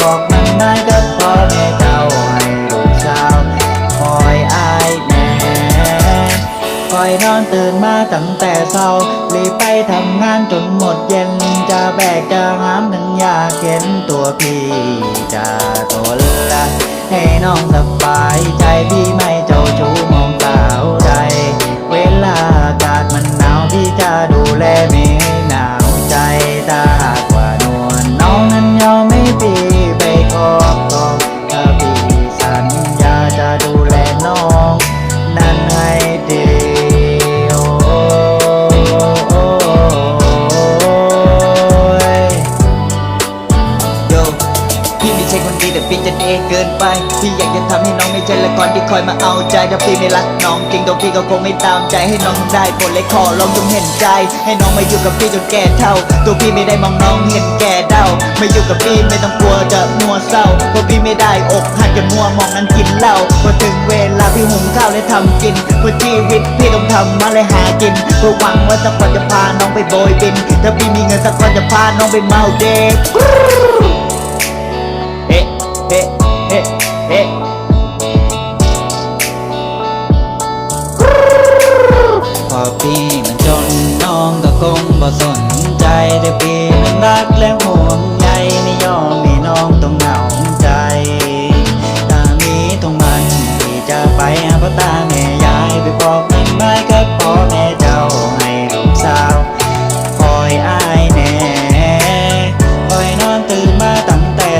บอกมันนายก็พอแม่เจ้าให้ลูกสาวคอยอายแม่คอยนอนตื่นมาตั้งแต่เช้ารีบไปทำงานจนหมดเย็นจะแบกจะหามหนึ่งยาเห็นตัวพี่จะทนละให้น้องสบายใจพี่ไม่เจ้าชู้มองเปล่าใจ เวลาอากาศมันหนาวพี่จะดูแลไม่ ไม่ใช่คนดีแต่พี่จะเอเกินไป พี่อยากจะทำให้น้องไม่ใช่ละครที่คอยมาเอาใจถ้าพี่ไม่รักน้องจริงตัวพี่ก็คงไม่ตามใจให้น้องได้ผลเลยขอลองจงเห็นใจ ให้น้องมาอยู่กับพี่จนแก่เท่า ตัวพี่ไม่ได้มองน้องเห็นแก่เดามาอยู่กับพี่ไม่ต้องกลัวจะมัวเศร้าเพราะพี่ไม่ได้อกหักจนมัวมองนั้นกินเหล้าพอถึงเวลาพี่หุงข้าวและทำกินเพื่อชีวิตพี่ต้องทำมาเลยหากินเพื่อหวังว่าสักวันจะพาน้องไปโบยบินถ้าพี่มีเงินสักวันจะพาน้องไปเมาเด็ก เฮ้เฮ้เฮ้พอพี่มันจนน้องก็คงบ่สนใจแต่พี่มันรักและห่วง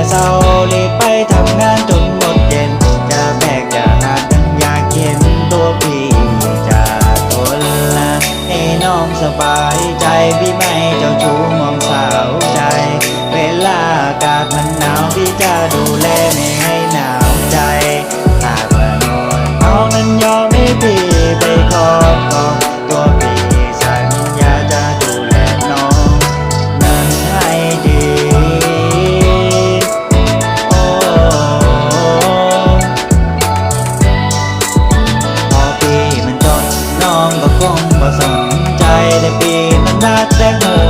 ตั้งแต่เช้ารีบไปทำงานจนหมดเย็น จะแบกจะหนักทั้งอยากเห็นตัวพี่จะทนละให้น้องสบายใจพี่ไม่เจ้าชู้มองสาวใจ เวลาอากาศมันหนาวพี่จะดูแลไม่ให้หนาวใจหากว่านวลน้องนั้นยอมให้พี่ อปี